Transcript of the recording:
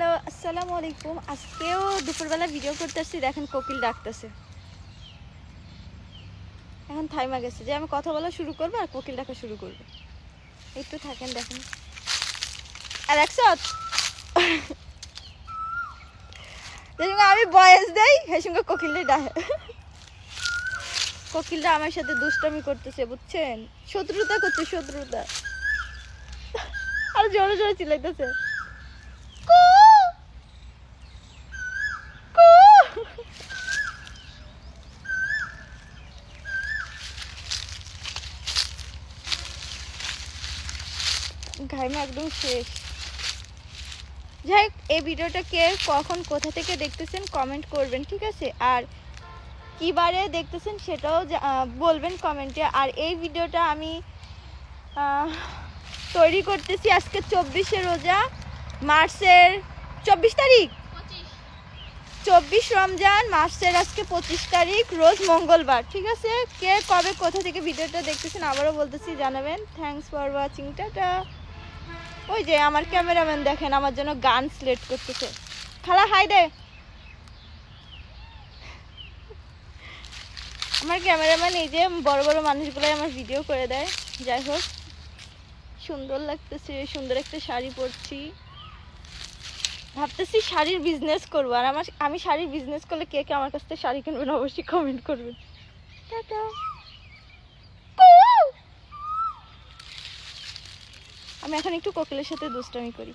Hello, আসসালামু আলাইকুম। আজকেও দুপুরবেলা ভিডিও করতে আসছি দেখেন কোকিল ডাকতেছে। এখন থাইমা গেছে, যে আমি কথা বলা শুরু করব আর কোকিল ডাকা শুরু করব। একটু থাকেন, দেখেন। আর একসাথ আমি বয়স দেই, সেই সঙ্গে কোকিলটাই ডাকে। কোকিলটা আমার সাথে দুষ্টামি করতেছে, বুঝছেন? শত্রুতা করছে, শত্রুতা। আর জোরে জোরে চিল্লাইতেছে কু কু ঘাইমা একদম শেষ। যাই হোক, এই ভিডিওটা কে কখন কোথা থেকে দেখতেছেন কমেন্ট করবেন ঠিক আছে? আর কিবারে দেখতেছেন সেটাও বলবেন কমেন্টে আর এই ভিডিওটা আমি তৈরি করতেছি আজকে চব্বিশে রোজা মার্চের চব্বিশ তারিখ? চব্বিশ রমজান মার্চের আজকে পঁচিশ তারিখ রোজ মঙ্গলবার ঠিক আছে? কে কবে কোথা থেকে ভিডিওটা দেখতেছেন আবারও বলতেছি জানাবেন। Thanks for watching tata. ওই যে আমার ক্যামেরাম্যান দেখেন, আমার জন্য গান সিলেক্ট করতেছে। খালা হাই দে। আমার ক্যামেরাম্যান এই যে বড় বড় মানুষগুলাই আমার ভিডিও করে দেয়। যাই হোক, সুন্দর লাগতেছে, সুন্দর একটা শাড়ি পরছি। ভাবতেছি শাড়ির বিজনেস করব। আর আমার, আমি শাড়ির বিজনেস করলে কে কে আমার কাছ থেকে শাড়ি কিনবেন অবশ্যই কমেন্ট করবেন। টাটা কু! আমি এখন একটু কোকিলের সাথে দুষ্টামি করি।